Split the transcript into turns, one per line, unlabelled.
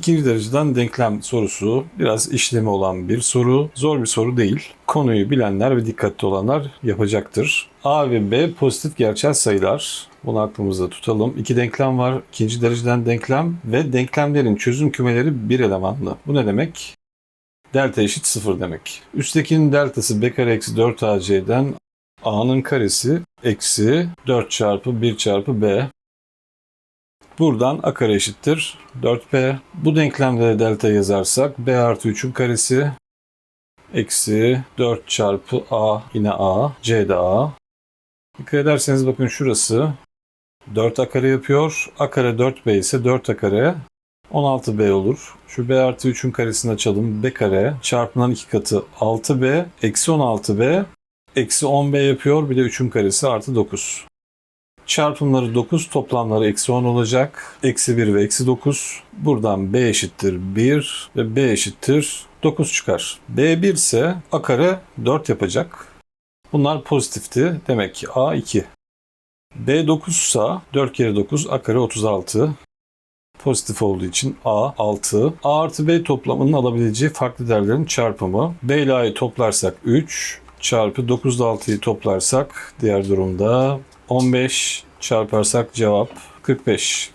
İkinci dereceden denklem sorusu biraz işlemi olan bir soru. Zor bir soru değil. Konuyu bilenler ve dikkatli olanlar yapacaktır. A ve B pozitif gerçel sayılar. Bunu aklımızda tutalım. İki denklem var. İkinci dereceden denklem ve denklemlerin çözüm kümeleri bir elemanlı. Bu ne demek? Delta eşit 0 demek. Üsttekinin deltası b kare eksi 4ac'den a'nın karesi eksi 4 çarpı 1 çarpı b. Buradan a kare eşittir 4b. Bu denklemde de delta yazarsak b artı 3'ün karesi eksi 4 çarpı a yine a. c de a. Dikkat ederseniz bakın şurası 4a kare yapıyor. a kare 4b ise 4a kare 16b olur. Şu b artı 3'ün karesini açalım. b kare çarpılan 2 katı 6b eksi 16b eksi 10b yapıyor. Bir de 3'ün karesi artı 9. Çarpımları 9, toplamları eksi 10 olacak. Eksi 1 ve eksi 9. Buradan b eşittir 1 ve b eşittir 9 çıkar. b1 ise a kare 4 yapacak. Bunlar pozitifti. Demek ki a 2. b9 ise 4 kere 9 a kare 36 pozitif olduğu için A 6. A artı B toplamının alabileceği farklı değerlerin çarpımı. B ile A'yı toplarsak 3 çarpı 9 ile 6'yı toplarsak diğer durumda 15 çarparsak cevap 45.